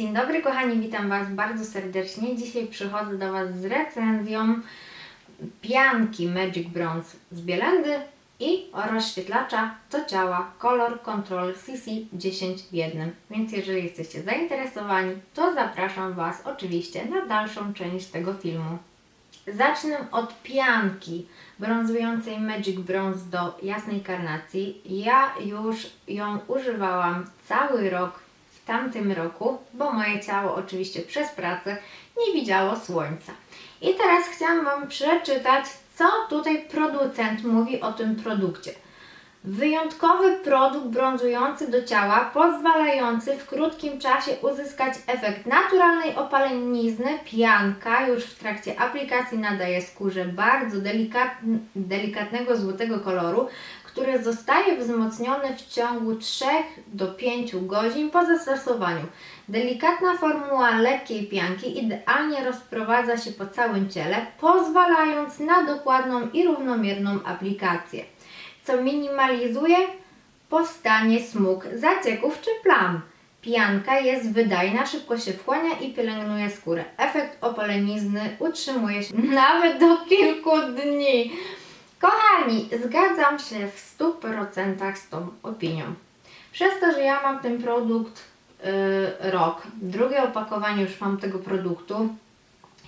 Dzień dobry kochani, witam Was bardzo serdecznie. Dzisiaj przychodzę do Was z recenzją pianki Magic Bronze z Bielendy i rozświetlacza do ciała Color Control CC 10 w jednym. Więc jeżeli jesteście zainteresowani, to zapraszam Was oczywiście na dalszą część tego filmu. Zacznę od pianki brązującej Magic Bronze do jasnej karnacji. Ja już ją używałam cały rok tamtym roku, bo moje ciało oczywiście przez pracę nie widziało słońca. I teraz chciałam Wam przeczytać, co tutaj producent mówi o tym produkcie. Wyjątkowy produkt brązujący do ciała, pozwalający w krótkim czasie uzyskać efekt naturalnej opalenizny. Pianka już w trakcie aplikacji nadaje skórze bardzo delikatn- delikatnego złotego koloru, który zostaje wzmocniony w ciągu 3 do 5 godzin po zastosowaniu. Delikatna formuła lekkiej pianki idealnie rozprowadza się po całym ciele, pozwalając na dokładną i równomierną aplikację co minimalizuje powstanie smug, zacieków czy plam. Pianka jest wydajna, szybko się wchłania i pielęgnuje skórę. Efekt opalenizny utrzymuje się nawet do kilku dni. Kochani, zgadzam się w 100% z tą opinią. Przez to, że ja mam ten produkt yy, rok, drugie opakowanie już mam tego produktu,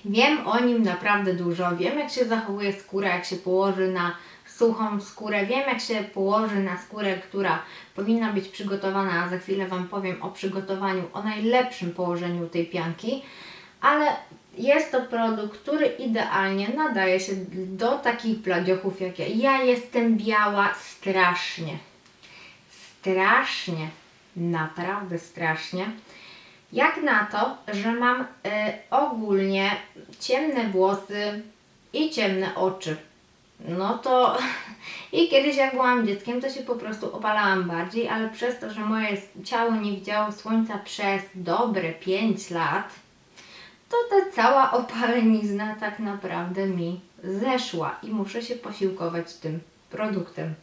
Wiem o nim naprawdę dużo. Wiem, jak się zachowuje skóra, jak się położy na suchą skórę. Wiem, jak się położy na skórę, która powinna być przygotowana, a za chwilę Wam powiem o przygotowaniu, o najlepszym położeniu tej pianki. Ale jest to produkt, który idealnie nadaje się do takich bladiochów jak ja. Ja jestem biała strasznie. Strasznie. Naprawdę strasznie. Jak na to, że mam y, ogólnie ciemne włosy i ciemne oczy. No to i kiedyś jak byłam dzieckiem, to się po prostu opalałam bardziej, ale przez to, że moje ciało nie widziało słońca przez dobre 5 lat, to ta cała opalenizna tak naprawdę mi zeszła i muszę się posiłkować tym produktem.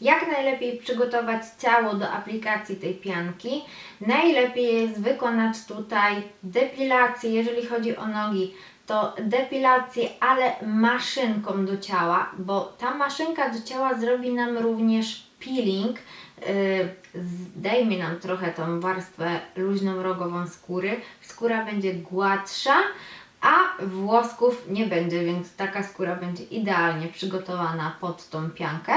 Jak najlepiej przygotować ciało do aplikacji tej pianki? Najlepiej jest wykonać tutaj depilację, jeżeli chodzi o nogi, to depilację, ale maszynką do ciała, bo ta maszynka do ciała zrobi nam również peeling, yy, zdejmie nam trochę tą warstwę luźną rogową skóry, skóra będzie gładsza, a włosków nie będzie, więc taka skóra będzie idealnie przygotowana pod tą piankę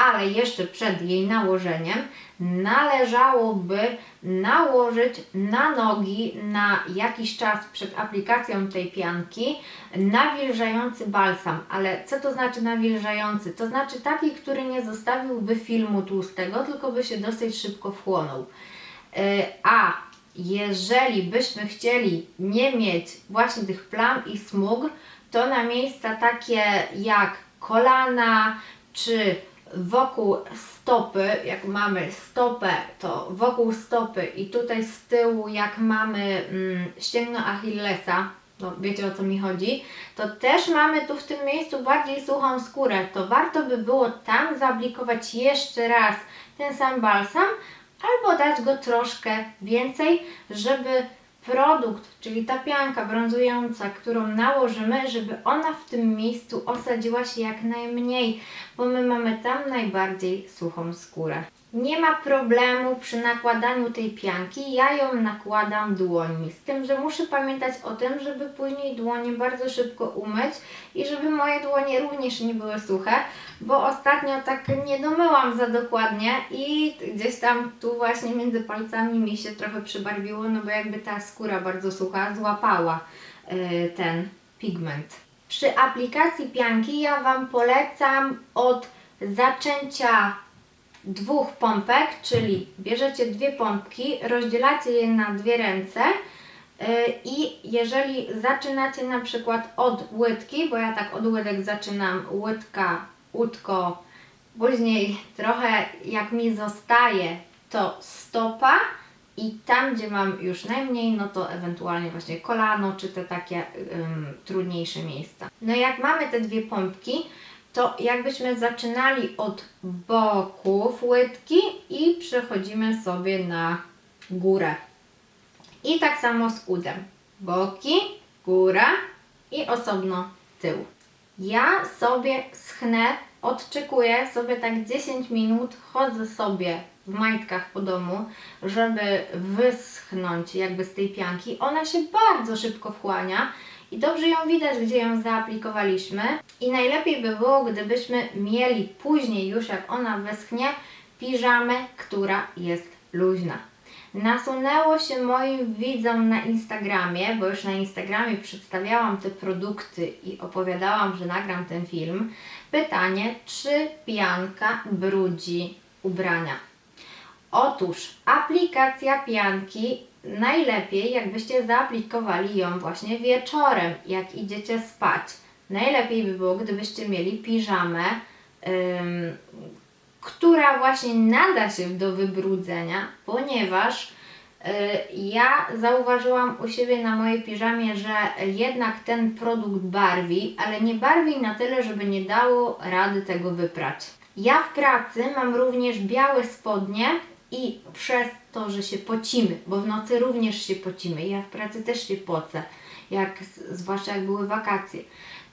ale jeszcze przed jej nałożeniem należałoby nałożyć na nogi na jakiś czas przed aplikacją tej pianki nawilżający balsam. Ale co to znaczy nawilżający? To znaczy taki, który nie zostawiłby filmu tłustego, tylko by się dosyć szybko wchłonął. Yy, a jeżeli byśmy chcieli nie mieć właśnie tych plam i smug, to na miejsca takie jak kolana czy wokół stopy, jak mamy stopę, to wokół stopy i tutaj z tyłu, jak mamy mm, ścięgno Achillesa, no wiecie o co mi chodzi, to też mamy tu w tym miejscu bardziej suchą skórę. To warto by było tam zaaplikować jeszcze raz ten sam balsam, albo dać go troszkę więcej, żeby produkt, czyli ta pianka brązująca, którą nałożymy, żeby ona w tym miejscu osadziła się jak najmniej, bo my mamy tam najbardziej suchą skórę. Nie ma problemu przy nakładaniu tej pianki, ja ją nakładam dłońmi, z tym, że muszę pamiętać o tym, żeby później dłonie bardzo szybko umyć i żeby moje dłonie również nie były suche, bo ostatnio tak nie domyłam za dokładnie i gdzieś tam tu właśnie między palcami mi się trochę przybarwiło, no bo jakby ta skóra bardzo sucha złapała yy, ten pigment. Przy aplikacji pianki ja Wam polecam od zaczęcia dwóch pompek, czyli bierzecie dwie pompki, rozdzielacie je na dwie ręce yy, i jeżeli zaczynacie na przykład od łydki, bo ja tak od łydek zaczynam, łydka, łódko, później trochę jak mi zostaje, to stopa i tam, gdzie mam już najmniej, no to ewentualnie właśnie kolano, czy te takie ym, trudniejsze miejsca. No jak mamy te dwie pompki, to jakbyśmy zaczynali od boków łydki i przechodzimy sobie na górę. I tak samo z udem. Boki, góra i osobno tył. Ja sobie schnę, odczekuję sobie tak 10 minut, chodzę sobie w majtkach po domu, żeby wyschnąć jakby z tej pianki. Ona się bardzo szybko wchłania i dobrze ją widać, gdzie ją zaaplikowaliśmy. I najlepiej by było, gdybyśmy mieli później już, jak ona wyschnie, piżamę, która jest luźna. Nasunęło się moim widzom na Instagramie, bo już na Instagramie przedstawiałam te produkty i opowiadałam, że nagram ten film. Pytanie, czy pianka brudzi ubrania? Otóż aplikacja pianki najlepiej, jakbyście zaaplikowali ją właśnie wieczorem, jak idziecie spać. Najlepiej by było, gdybyście mieli piżamę, która właśnie nada się do wybrudzenia, ponieważ y, ja zauważyłam u siebie na mojej piżamie, że jednak ten produkt barwi, ale nie barwi na tyle, żeby nie dało rady tego wyprać. Ja w pracy mam również białe spodnie i przez to, że się pocimy, bo w nocy również się pocimy, ja w pracy też się pocę, jak, zwłaszcza jak były wakacje,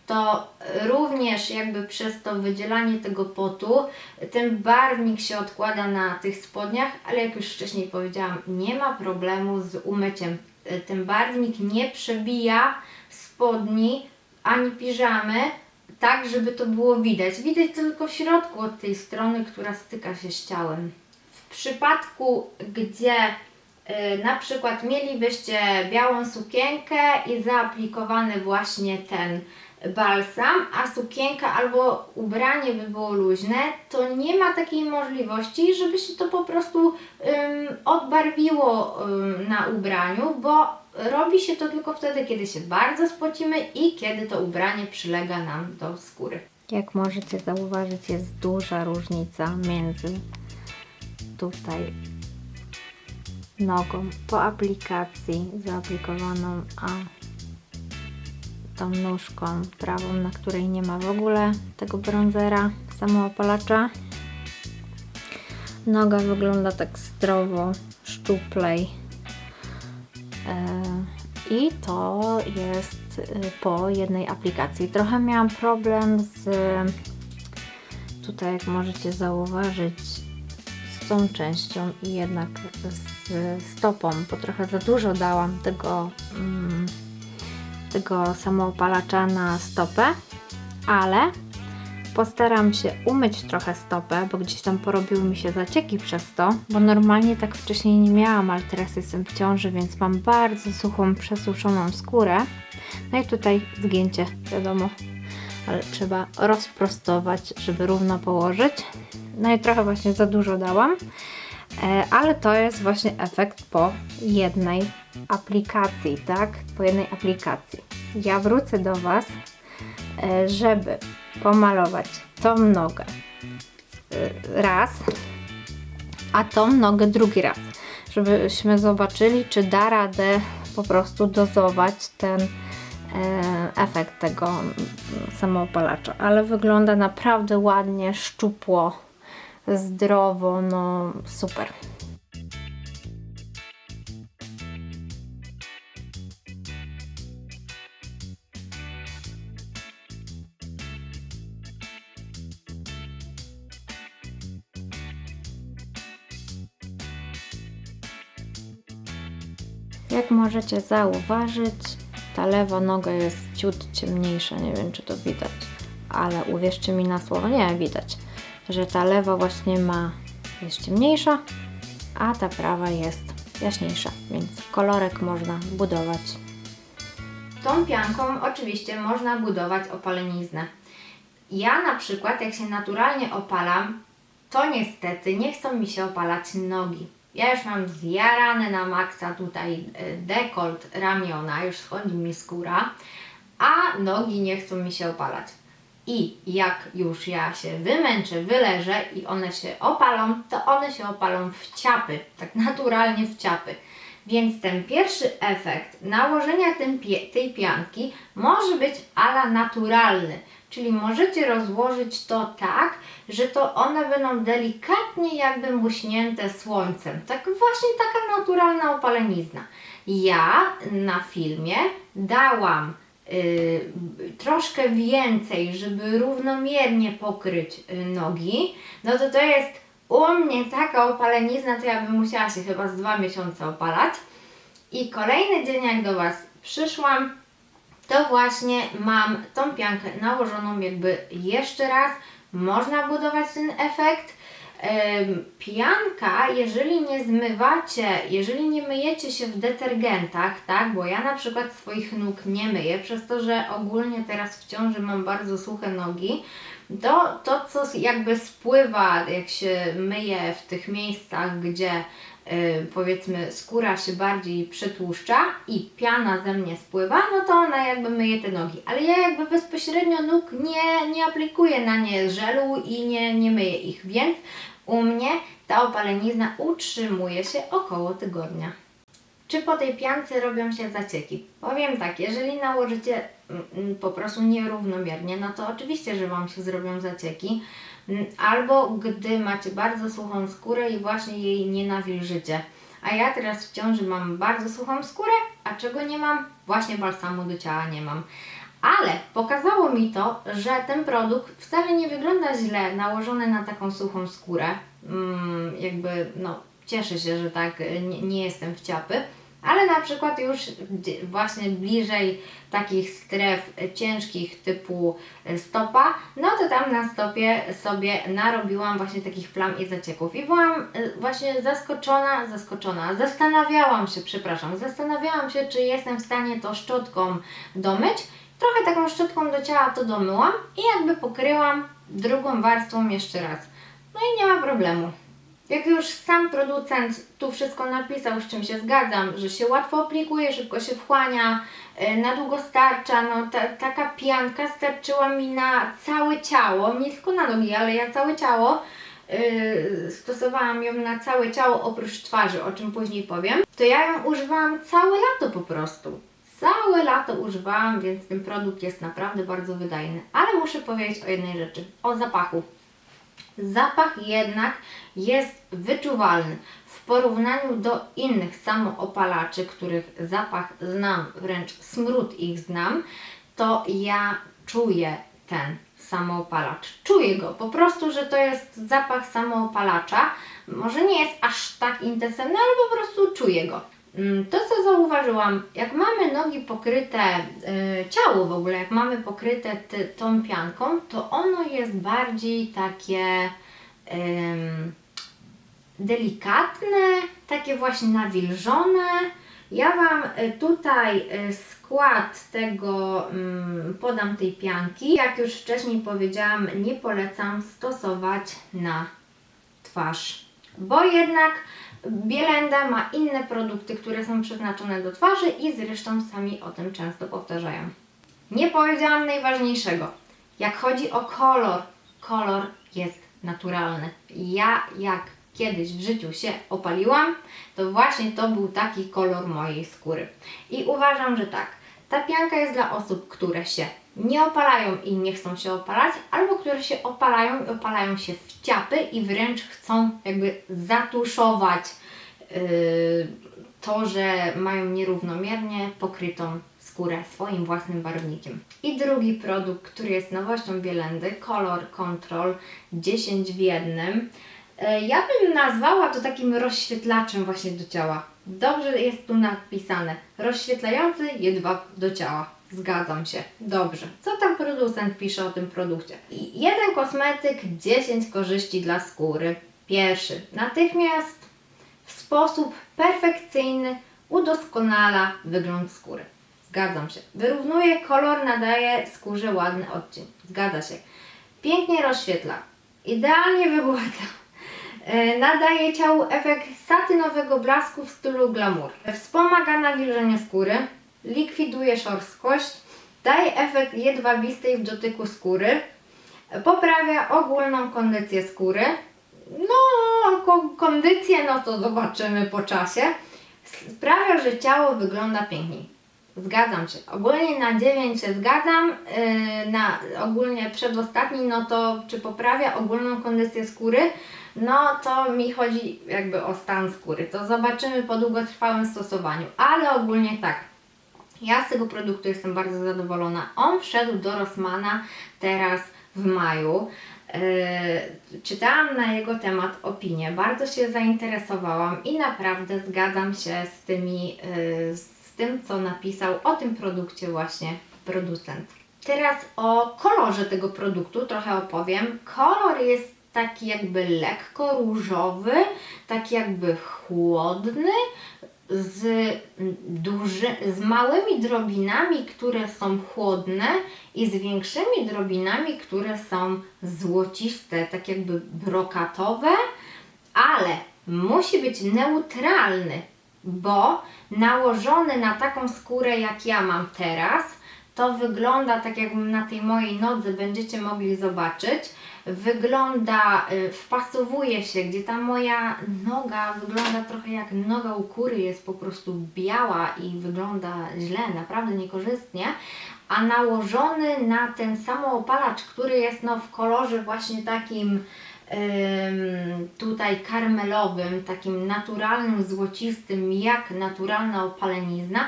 to również jakby przez to wydzielanie tego potu, ten barwnik się odkłada na tych spodniach, ale jak już wcześniej powiedziałam, nie ma problemu z umyciem. Ten barwnik nie przebija spodni ani piżamy, tak żeby to było widać. Widać tylko w środku od tej strony, która styka się z ciałem. W przypadku, gdzie y, na przykład mielibyście białą sukienkę i zaaplikowany właśnie ten balsam, a sukienka albo ubranie by było luźne, to nie ma takiej możliwości, żeby się to po prostu ym, odbarwiło ym, na ubraniu, bo robi się to tylko wtedy, kiedy się bardzo spocimy i kiedy to ubranie przylega nam do skóry. Jak możecie zauważyć, jest duża różnica między tutaj nogą po aplikacji zaaplikowaną, a tą nóżką prawą, na której nie ma w ogóle tego bronzera, samoopalacza. Noga wygląda tak zdrowo, szczuplej. E, I to jest e, po jednej aplikacji. Trochę miałam problem z tutaj, jak możecie zauważyć, z tą częścią i jednak z stopą, bo trochę za dużo dałam tego. Mm, tego samoopalacza na stopę, ale postaram się umyć trochę stopę, bo gdzieś tam porobiły mi się zacieki przez to, bo normalnie tak wcześniej nie miałam, ale teraz jestem w ciąży, więc mam bardzo suchą, przesuszoną skórę. No i tutaj zgięcie, wiadomo, ale trzeba rozprostować, żeby równo położyć. No i trochę właśnie za dużo dałam, ale to jest właśnie efekt po jednej aplikacji, tak? Po jednej aplikacji. Ja wrócę do Was, e, żeby pomalować tą nogę e, raz, a tą nogę drugi raz, żebyśmy zobaczyli, czy da radę po prostu dozować ten e, efekt tego samoopalacza. Ale wygląda naprawdę ładnie, szczupło, zdrowo, no super. Jak możecie zauważyć, ta lewa noga jest ciut ciemniejsza, nie wiem czy to widać, ale uwierzcie mi na słowo, nie widać, że ta lewa właśnie ma, jest ciemniejsza, a ta prawa jest jaśniejsza, więc kolorek można budować. Tą pianką oczywiście można budować opaleniznę. Ja na przykład, jak się naturalnie opalam, to niestety nie chcą mi się opalać nogi. Ja już mam zjarane na maksa tutaj y, dekolt ramiona, już schodzi mi skóra, a nogi nie chcą mi się opalać. I jak już ja się wymęczę, wyleżę i one się opalą, to one się opalą w ciapy, tak naturalnie w ciapy. Więc ten pierwszy efekt nałożenia tej pianki może być ala naturalny. Czyli możecie rozłożyć to tak, że to one będą delikatnie jakby muśnięte słońcem. Tak właśnie taka naturalna opalenizna. Ja na filmie dałam troszkę więcej, żeby równomiernie pokryć y, nogi, no to to jest u mnie taka opalenizna, to ja bym musiała się chyba z dwa miesiące opalać. I kolejny dzień jak do Was przyszłam, to właśnie mam tą piankę nałożoną jakby jeszcze raz. Można budować ten efekt. Pianka, jeżeli nie zmywacie, jeżeli nie myjecie się w detergentach, tak, bo ja na przykład swoich nóg nie myję, przez to, że ogólnie teraz w ciąży mam bardzo suche nogi, to to, co jakby spływa, jak się myje w tych miejscach, gdzie powiedzmy skóra się bardziej przetłuszcza i piana ze mnie spływa, no to ona jakby myje te nogi. Ale ja jakby bezpośrednio nóg nie, nie aplikuję na nie żelu i nie, nie myję ich, więc u mnie ta opalenizna utrzymuje się około tygodnia. Czy po tej piance robią się zacieki? Powiem tak, jeżeli nałożycie mm, mm, po prostu nierównomiernie, no to oczywiście, że Wam się zrobią zacieki. Mm, Albo gdy macie bardzo suchą skórę i właśnie jej nie nawilżycie. A ja teraz w ciąży mam bardzo suchą skórę, a czego nie mam? Właśnie balsamu do ciała nie mam. Ale pokazało mi to, że ten produkt wcale nie wygląda źle nałożony na taką suchą skórę. Mm, jakby, no, cieszę się, że tak y, nie, nie jestem w ciapy. Ale na przykład już właśnie bliżej takich stref ciężkich typu y, stopa, no to tam na stopie sobie narobiłam właśnie takich plam i zacieków. I byłam y, właśnie zaskoczona, zaskoczona, zastanawiałam się, przepraszam, zastanawiałam się, czy jestem w stanie to szczotką domyć. Trochę taką szczotką do ciała to domyłam i jakby pokryłam drugą warstwą jeszcze raz. No i nie ma problemu. Jak już sam producent tu wszystko napisał, z czym się zgadzam, że się łatwo aplikuje, szybko się wchłania, y, na długo starcza, no ta, taka pianka starczyła mi na całe ciało, nie tylko na nogi, ale ja całe ciało, y, stosowałam ją na całe ciało oprócz twarzy, o czym później powiem, to ja ją używałam całe lato po prostu. Całe lato używałam, więc ten produkt jest naprawdę bardzo wydajny. Ale muszę powiedzieć o jednej rzeczy, o zapachu. Zapach jednak jest wyczuwalny w porównaniu do innych samoopalaczy, których zapach znam, wręcz smród ich znam, to ja czuję ten samoopalacz. Czuję go, po prostu, że to jest zapach samoopalacza. Może nie jest aż tak intensywny, ale po prostu czuję go. Mm, To, co zauważyłam, jak mamy nogi pokryte, y, ciało w ogóle, jak mamy pokryte tą pianką, to ono jest bardziej takie delikatne, takie właśnie nawilżone. Ja Wam y, tutaj y, skład tego mm, podam tej pianki. Jak już wcześniej powiedziałam, nie polecam stosować na twarz, bo jednak Bielenda ma inne produkty, które są przeznaczone do twarzy i zresztą sami o tym często powtarzają. Nie powiedziałam najważniejszego. Jak chodzi o kolor, kolor jest naturalny. Ja jak kiedyś w życiu się opaliłam, to właśnie to był taki kolor mojej skóry. I uważam, że tak, ta pianka jest dla osób, które się nie opalają i nie chcą się opalać, albo które się opalają i opalają się w ciapy i wręcz chcą jakby zatuszować yy, to, że mają nierównomiernie pokrytą skórę swoim własnym barwnikiem. I drugi produkt, który jest nowością Bielendy, Color Control 10 w jednym. E, Ja bym nazwała to takim rozświetlaczem właśnie do ciała. Dobrze jest tu napisane. Rozświetlający jedwab do ciała. Zgadzam się. Dobrze. Co tam producent pisze o tym produkcie? Jeden kosmetyk, 10 korzyści dla skóry. Pierwszy. Natychmiast w sposób perfekcyjny udoskonala wygląd skóry. Zgadzam się. Wyrównuje kolor, nadaje skórze ładny odcień. Zgadza się. Pięknie rozświetla. Idealnie wygładza. E, Nadaje ciału efekt satynowego blasku w stylu glamour. Wspomaga nawilżenie skóry, likwiduje szorstkość, daje efekt jedwabistej w dotyku skóry, poprawia ogólną kondycję skóry. No, ko- kondycję, no to zobaczymy po czasie. Sprawia, że ciało wygląda piękniej. zgadzam się. Ogólnie na 9 się zgadzam, yy, na ogólnie przedostatni, no to czy poprawia ogólną kondycję skóry, no to mi chodzi jakby o stan skóry. To zobaczymy po długotrwałym stosowaniu, ale ogólnie tak. Ja z tego produktu jestem bardzo zadowolona. On wszedł do Rossmana teraz w maju. Yy, czytałam na jego temat opinię, bardzo się zainteresowałam i naprawdę zgadzam się z tymi, yy, z tym, co napisał o tym produkcie właśnie producent. Teraz o kolorze tego produktu trochę opowiem. Kolor jest taki jakby lekko różowy, taki jakby chłodny, z, duży, z małymi drobinami, które są chłodne i z większymi drobinami, które są złociste, tak jakby brokatowe, ale musi być neutralny, bo nałożony na taką skórę jak ja mam teraz, to wygląda tak jakbym na tej mojej nodze będziecie mogli zobaczyć wygląda, y, wpasowuje się, gdzie ta moja noga wygląda trochę jak noga u kury, jest po prostu biała i wygląda źle, naprawdę niekorzystnie, a nałożony na ten samoopalacz, który jest no w kolorze właśnie takim tutaj karmelowym, takim naturalnym, złocistym, jak naturalna opalenizna,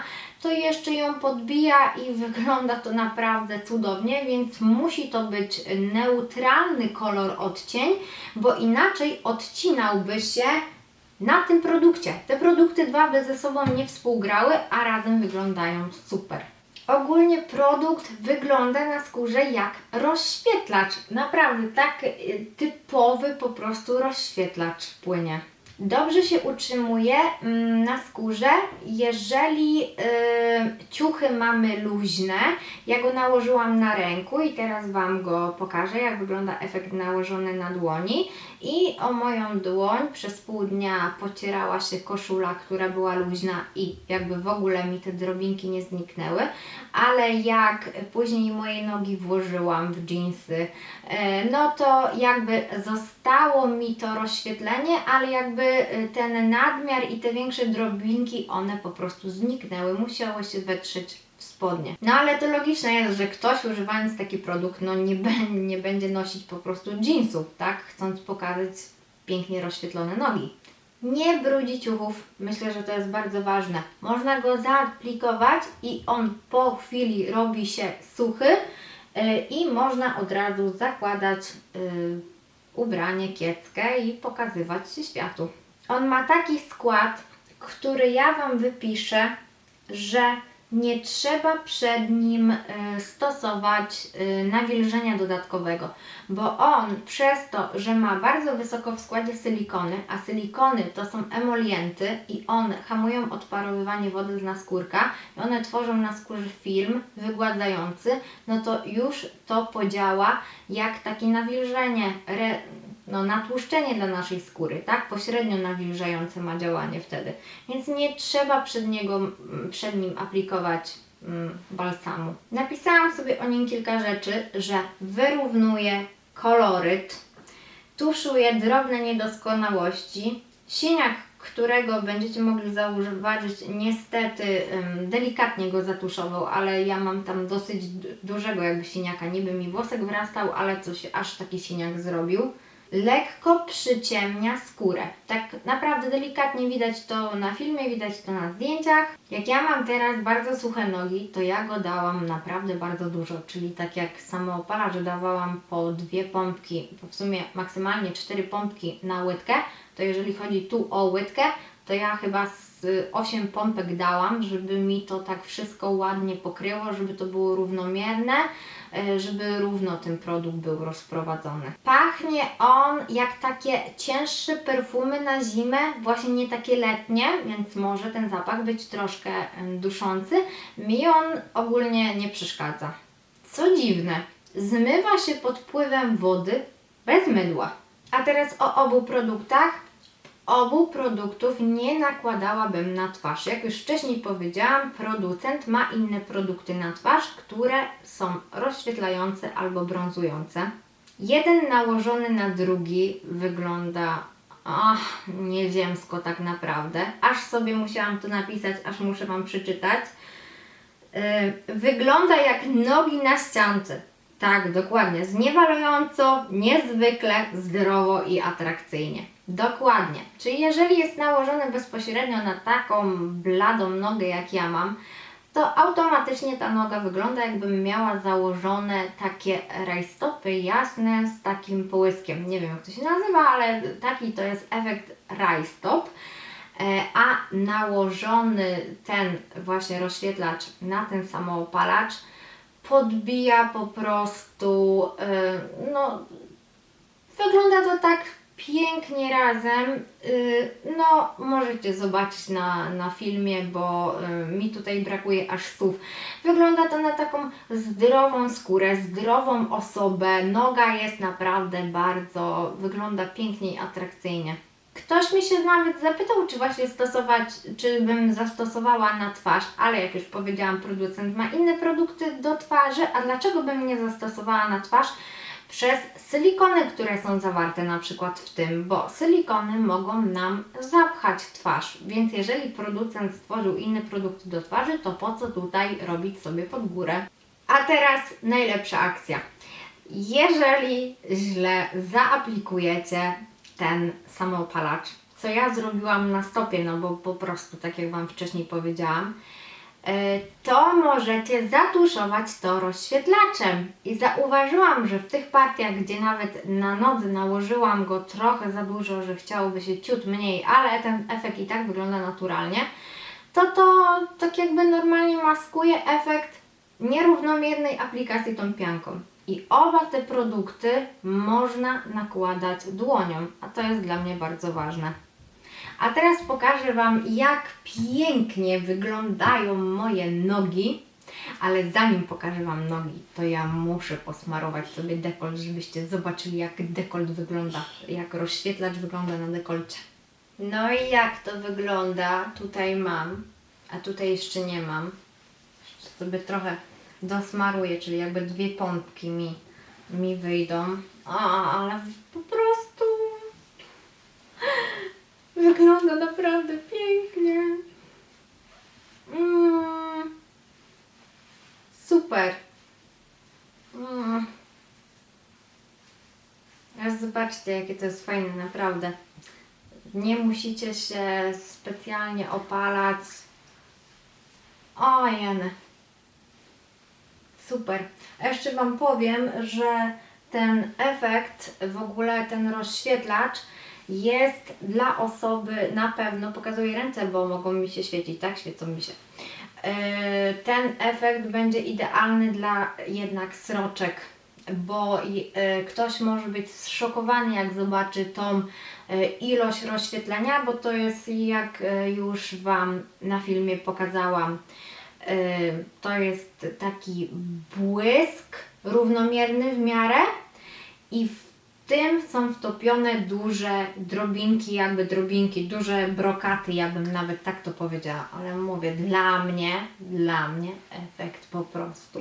to jeszcze ją podbija i wygląda to naprawdę cudownie, więc musi to być neutralny kolor odcień, bo inaczej odcinałby się na tym produkcie. Te produkty dwa by ze sobą nie współgrały, a razem wyglądają super. Ogólnie produkt wygląda na skórze jak rozświetlacz. Naprawdę tak typowy po prostu rozświetlacz płynie dobrze się utrzymuje mm, na skórze, jeżeli y, ciuchy mamy luźne. Ja go nałożyłam na ręku i teraz Wam go pokażę, jak wygląda efekt nałożony na dłoni. I o moją dłoń przez pół dnia pocierała się koszula, która była luźna i jakby w ogóle mi te drobinki nie zniknęły. Ale jak później moje nogi włożyłam w jeansy, y, no to jakby zostało mi to rozświetlenie, ale jakby Y, ten nadmiar i te większe drobinki, one po prostu zniknęły, musiało się wetrzeć w spodnie. No ale to logiczne jest, że ktoś używając taki produkt, no nie, nie będzie nosić po prostu jeansów, tak? Chcąc pokazać pięknie rozświetlone nogi. Nie brudzi ciuchów, myślę, że to jest bardzo ważne. Można go zaaplikować i on po chwili robi się suchy yy, i można od razu zakładać yy, ubranie, kieckę i pokazywać się światu. On ma taki skład, który ja Wam wypiszę, że nie trzeba przed nim y, stosować y, nawilżenia dodatkowego, bo on przez to, że ma bardzo wysoko w składzie silikony, a silikony to są emolienty i one hamują odparowywanie wody z naskórka i one tworzą na skórze film wygładzający, no to już to podziała jak takie nawilżenie, re, no, natłuszczenie dla naszej skóry, tak? Pośrednio nawilżające ma działanie wtedy. Więc nie trzeba przed, niego, przed nim aplikować mm, balsamu. Napisałam sobie o nim kilka rzeczy, że wyrównuje koloryt, tuszuje drobne niedoskonałości, siniak, którego będziecie mogli zauważyć, niestety delikatnie go zatuszował, ale ja mam tam dosyć dużego jakby siniaka. Niby mi włosek wrastał, ale coś aż taki siniak zrobił lekko przyciemnia skórę. Tak naprawdę delikatnie widać to na filmie, widać to na zdjęciach. Jak ja mam teraz bardzo suche nogi, to ja go dałam naprawdę bardzo dużo, czyli tak jak samoopala, że dawałam po dwie pompki, w sumie maksymalnie cztery pompki na łydkę, to jeżeli chodzi tu o łydkę, to ja chyba z 8 pompek dałam, żeby mi to tak wszystko ładnie pokryło, żeby to było równomierne, e, żeby równo ten produkt był rozprowadzony. Pachnie on jak takie cięższe perfumy na zimę, właśnie nie takie letnie, więc może ten zapach być troszkę duszący. Mi on ogólnie nie przeszkadza. Co dziwne, zmywa się pod wpływem wody bez mydła. A teraz o obu produktach obu produktów nie nakładałabym na twarz. Jak już wcześniej powiedziałam, producent ma inne produkty na twarz, które są rozświetlające albo brązujące. Jeden nałożony na drugi wygląda ach, nieziemsko tak naprawdę. Aż sobie musiałam to napisać, aż muszę Wam przeczytać. y, wygląda jak nogi na ściance. Tak, dokładnie. Zniewalająco, niezwykle, zdrowo i atrakcyjnie. Dokładnie. Czyli jeżeli jest nałożony bezpośrednio na taką bladą nogę jak ja mam, to automatycznie ta noga wygląda jakbym miała założone takie rajstopy jasne z takim połyskiem. Nie wiem jak to się nazywa, ale taki to jest efekt rajstop. E, A nałożony ten właśnie rozświetlacz na ten samoopalacz podbija po prostu, e, no wygląda to tak pięknie razem. Y, No, możecie zobaczyć na, na filmie, bo y, mi tutaj brakuje aż słów. Wygląda to na taką zdrową skórę, zdrową osobę. Noga jest naprawdę bardzo, wygląda pięknie i atrakcyjnie. Ktoś mi się nawet zapytał, czy właśnie stosować, czy bym zastosowała na twarz, ale jak już powiedziałam, producent ma inne produkty do twarzy, a dlaczego bym nie zastosowała na twarz? Przez silikony, które są zawarte na przykład w tym, bo silikony mogą nam zapchać twarz, więc jeżeli producent stworzył inne produkty do twarzy, to po co tutaj robić sobie pod górę? A teraz najlepsza akcja. Jeżeli źle zaaplikujecie ten samoopalacz, co ja zrobiłam na stopie, no bo po prostu, tak jak Wam wcześniej powiedziałam, to możecie zatuszować to rozświetlaczem. I zauważyłam, że w tych partiach, gdzie nawet na nodze nałożyłam go trochę za dużo, że chciałoby się ciut mniej, ale ten efekt i tak wygląda naturalnie, to to tak jakby normalnie maskuje efekt nierównomiernej aplikacji tą pianką. I oba te produkty można nakładać dłonią, a to jest dla mnie bardzo ważne. A teraz pokażę Wam, jak pięknie wyglądają moje nogi. Ale zanim pokażę Wam nogi, to ja muszę posmarować sobie dekolt, żebyście zobaczyli, jak dekolt wygląda, jak rozświetlacz wygląda na dekolcie. No i jak to wygląda? Tutaj mam, a tutaj jeszcze nie mam. Jeszcze sobie trochę dosmaruję, czyli jakby dwie pompki mi, mi wyjdą. A, ale po prostu wygląda naprawdę pięknie. Mm. Super. Mm. Zobaczcie, jakie to jest fajne, naprawdę. Nie musicie się specjalnie opalać. O jeny. Super. Jeszcze Wam powiem, że ten efekt, w ogóle ten rozświetlacz jest dla osoby na pewno, pokazuję ręce, bo mogą mi się świecić, tak? Świecą mi się. Yy, Ten efekt będzie idealny dla jednak sroczek, bo yy, ktoś może być zszokowany, jak zobaczy tą yy, ilość rozświetlenia, bo to jest jak już Wam na filmie pokazałam. To jest taki błysk równomierny w miarę i tym są wtopione duże drobinki, jakby drobinki, duże brokaty, ja bym nawet tak to powiedziała, ale mówię, dla mnie, dla mnie efekt po prostu.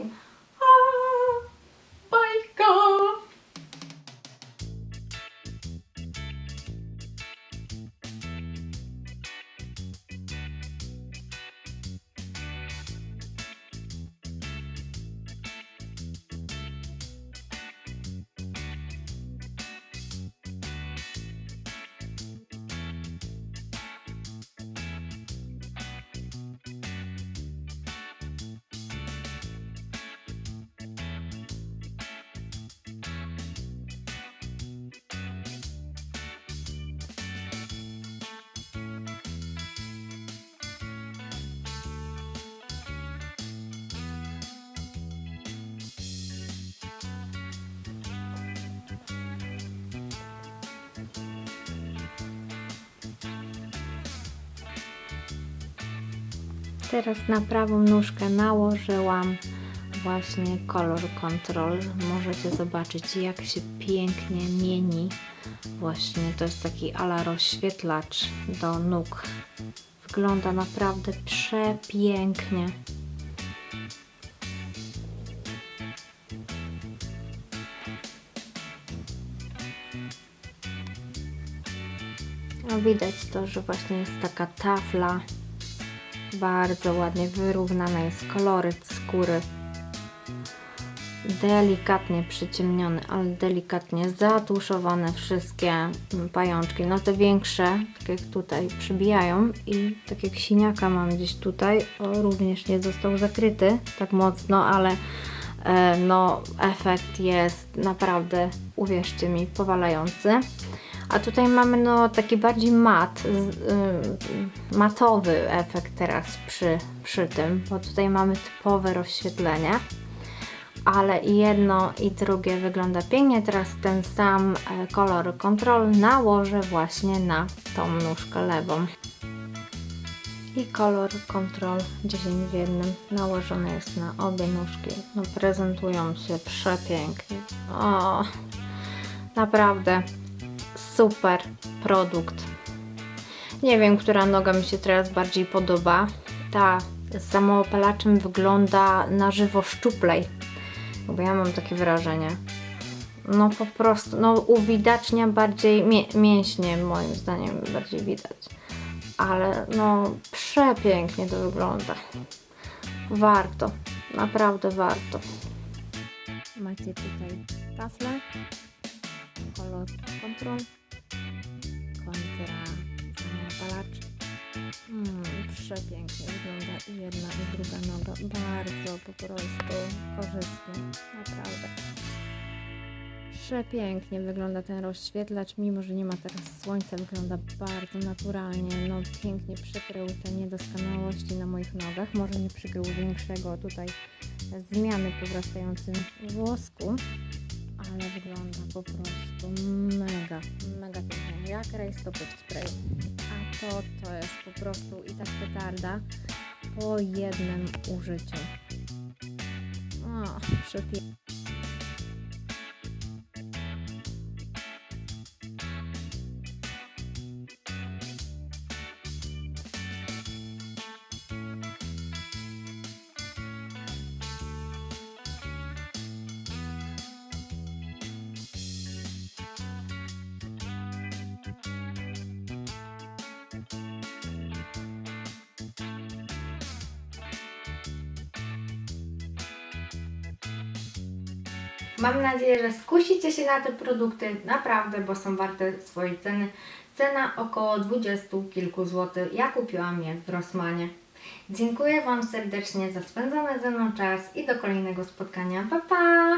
Teraz na prawą nóżkę nałożyłam właśnie kolor control. Możecie zobaczyć jak się pięknie mieni. Właśnie to jest taki ala rozświetlacz do nóg. Wygląda naprawdę przepięknie. A widać to, że właśnie jest taka tafla Bardzo ładnie wyrównany jest koloryt skóry. Delikatnie przyciemniony, ale delikatnie zatuszowane wszystkie pajączki. No te większe, tak jak tutaj, przybijają i tak jak siniaka mam gdzieś tutaj, o, również nie został zakryty tak mocno, ale e, no efekt jest naprawdę, uwierzcie mi, powalający. A tutaj mamy no taki bardziej mat, y, matowy efekt teraz przy, przy tym, bo tutaj mamy typowe rozświetlenie. Ale i jedno i drugie wygląda pięknie. Teraz ten sam e, kolor kontrol nałożę właśnie na tą nóżkę lewą. I kolor kontrol 10 w jednym nałożony jest na obie nóżki. No prezentują się przepięknie. O, naprawdę super produkt. Nie wiem, która noga mi się teraz bardziej podoba. Ta z samoopalaczem wygląda na żywo szczuplej. Bo ja mam takie wrażenie. No po prostu, no uwidacznia bardziej mię mięśnie, moim zdaniem bardziej widać. Ale no przepięknie to wygląda. Warto, naprawdę warto. Macie tutaj taflę, kolor kontrol, kontra samoopalacz. Mm, przepięknie wygląda i jedna i druga noga. Bardzo po prostu korzystnie. Naprawdę. Przepięknie wygląda ten rozświetlacz, mimo że nie ma teraz słońca, wygląda bardzo naturalnie. No pięknie przykrył te niedoskonałości na moich nogach. Może nie przykrył większego tutaj zmiany powrastającym włosku, ale wygląda po prostu mega, mega pięknie. Jak rajstopy w sprayu. A to, to jest po prostu i tak petarda po jednym użyciu. O, przepięknie. Nadzieję, że skusicie się na te produkty, naprawdę, bo są warte swojej ceny. Cena około 20 kilku złotych. Ja kupiłam je w Rossmanie. Dziękuję Wam serdecznie za spędzony ze mną czas i do kolejnego spotkania. Pa, pa!